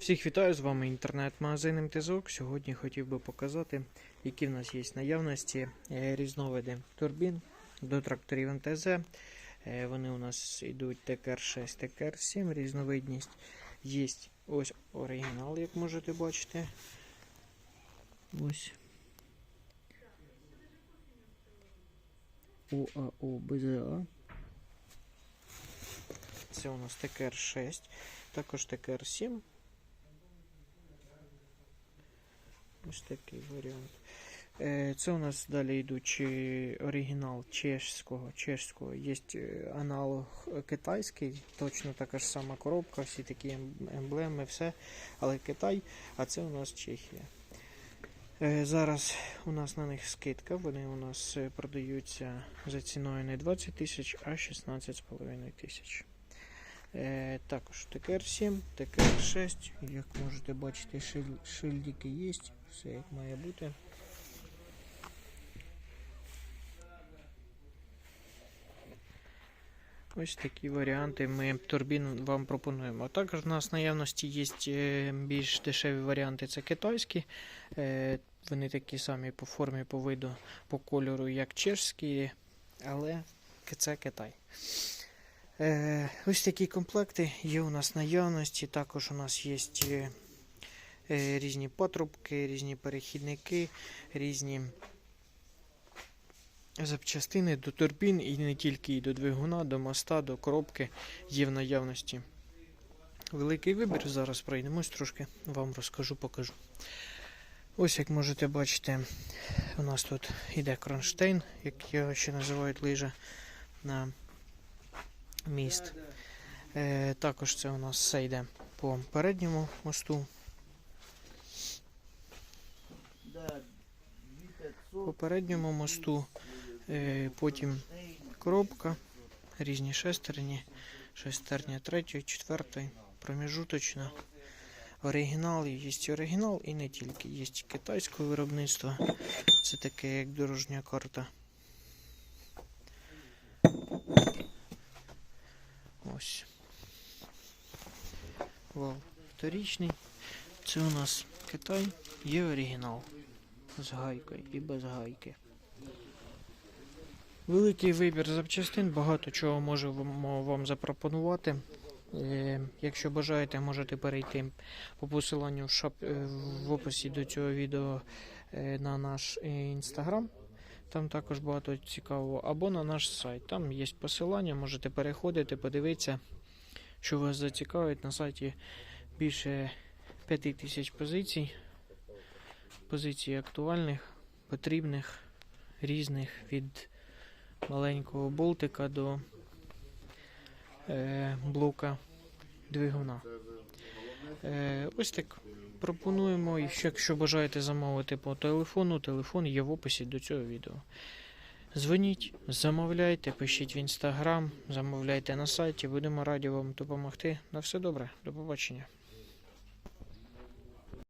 Всіх вітаю з вами інтернет-магазин МТЗОК. Сьогодні хотів би показати, які в нас є наявності е, різновиди турбін до тракторів МТЗ. Е, Вони у нас йдуть ТКР-6, ТКР-7, різновидність. Є ось оригінал, як можете бачити. Ось. ОАО БЗА. Це у нас ТКР-6, також ТКР-7. Ось такий варіант. Е, Це у нас далі йдучи оригінал чешського. чешського. Є е, аналог китайський, точно така ж сама коробка, всі такі ем- емблеми, все. Але Китай, а це у нас Чехія. Е, Зараз у нас на них скидка. Вони у нас продаються за ціною не 20 тисяч, а 16,5 тисяч. Також ТКР-7, ТКР-6, як можете бачити, шиль- шильдики є, все як має бути. Ось такі варіанти ми турбін вам пропонуємо. Також в нас наявності є е, більш дешеві варіанти, це китайські. Е, Вони такі самі по формі, по виду, по кольору, як чешські, але це Китай. Е, ось такі комплекти є у нас наявності. Також у нас є різні патрубки, різні перехідники, різні запчастини до турбін і не тільки і до двигуна, до моста, до коробки є в наявності. Великий вибір. Зараз пройдемось трошки, вам розкажу, покажу. Ось як можете бачити, у нас тут іде кронштейн, як його ще називають лижа на міст. Е, також це у нас все йде по передньому мосту. По передньому мосту, е, потім коробка, різні шестерні, шестерня третьої, четвертої, проміжуточна. Оригінал, є оригінал і не тільки. Є китайське виробництво. Це таке як дорожня карта. Ось. Вал вторічний. Це у нас Китай, є оригінал з гайкою і без гайки. Великий вибір запчастин, багато чого можемо вам запропонувати. Е, Якщо бажаєте, можете перейти по посиланню в, шап... е, в описі до цього відео е, на наш інстаграм. Там також багато цікавого. Або на наш сайт. Там є посилання, можете переходити, подивитися, що вас зацікавить. На сайті більше 5 тисяч позицій. Позицій актуальних, потрібних, різних від маленького болтика до е, блока двигуна. Е, ось так пропонуємо. Якщо бажаєте замовити по телефону, телефон є в описі до цього відео. Дзвоніть, замовляйте, пишіть в інстаграм, замовляйте на сайті. Будемо раді вам допомогти. На все добре, до побачення.